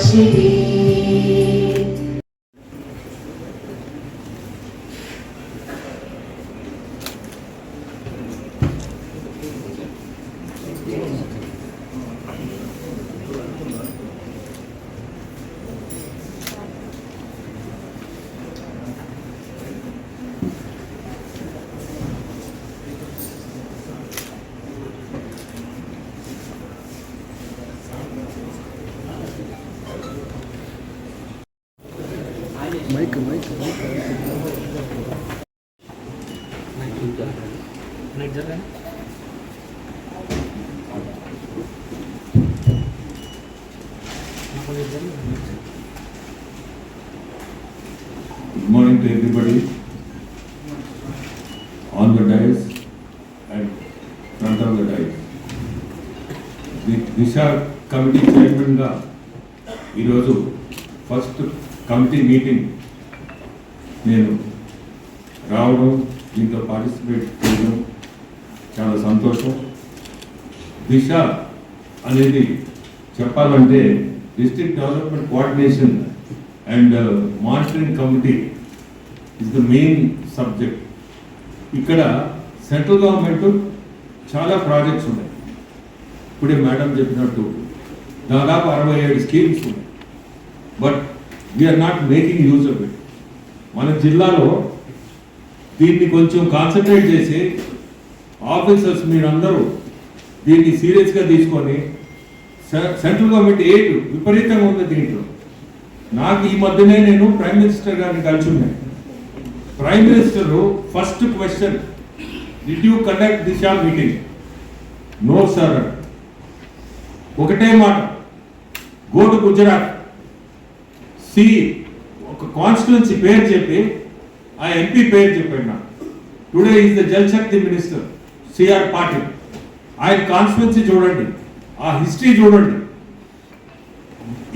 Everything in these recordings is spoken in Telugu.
ti. Mic mic Good morning to everybody on the dais and front of the dais. The Disha committee చైర్మన్గా ఈరోజు ఫస్ట్ కమిటీ మీటింగ్ నేను రావడం దీంతో పార్టిసిపేట్ చేయడం చాలా సంతోషం. దిశ అనేది చెప్పాలంటే district development coordination and uh, monitoring committee is the main subject ఇక్కడ సెంట్రల్ గవర్నమెంట్ చాలా ప్రాజెక్ట్స్ ఉన్నాయి. ఇప్పుడే మేడం చెప్పినట్టు దాదాపు అరవై ఏడు స్కీమ్స్ ఉన్నాయి. But we're not making use of it మన జిల్లాలో దీన్ని కొంచెం కాన్సన్ట్రేట్ చేసి ఆఫీసర్స్ మీరందరూ దీన్ని సీరియస్గా తీసుకొని సె- సెంట్రల్ గవర్నమెంట్ ఎయిడ్ విపరీతంగా ఉంది దీంట్లో. నాకు ఈ మధ్యనే నేను ప్రైమ్ మినిస్టర్ గారిని కలిసి ఉన్నాను prime minister first question did you conduct Disha meeting no sir ఒకటే మాట గో టు గుజరాత్ సి ఒక కాన్స్టిట్యున్సీ పేరు చెప్పి ఆ ఎంపీ పేరు చెప్పాడు నాకు. Today is the Jal Shakti minister C R Patil ఆయన కాన్స్టిట్యున్సీ చూడండి ఆ హిస్టరీ చూడండి.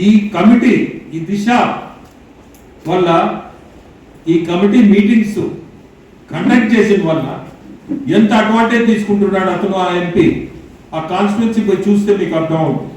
ఈ కమిటీ ఈ దిశ వల్ల ఈ కమిటీ మీటింగ్స్ కండక్ట్ చేసిన వల్ల ఎంత అడ్వాంటేజ్ తీసుకుంటున్నాడు అతను ఆ ఎంపీ? ఆ కాన్స్టిట్యున్సీ పోయి చూస్తే మీకు అర్థం అవుతుంది.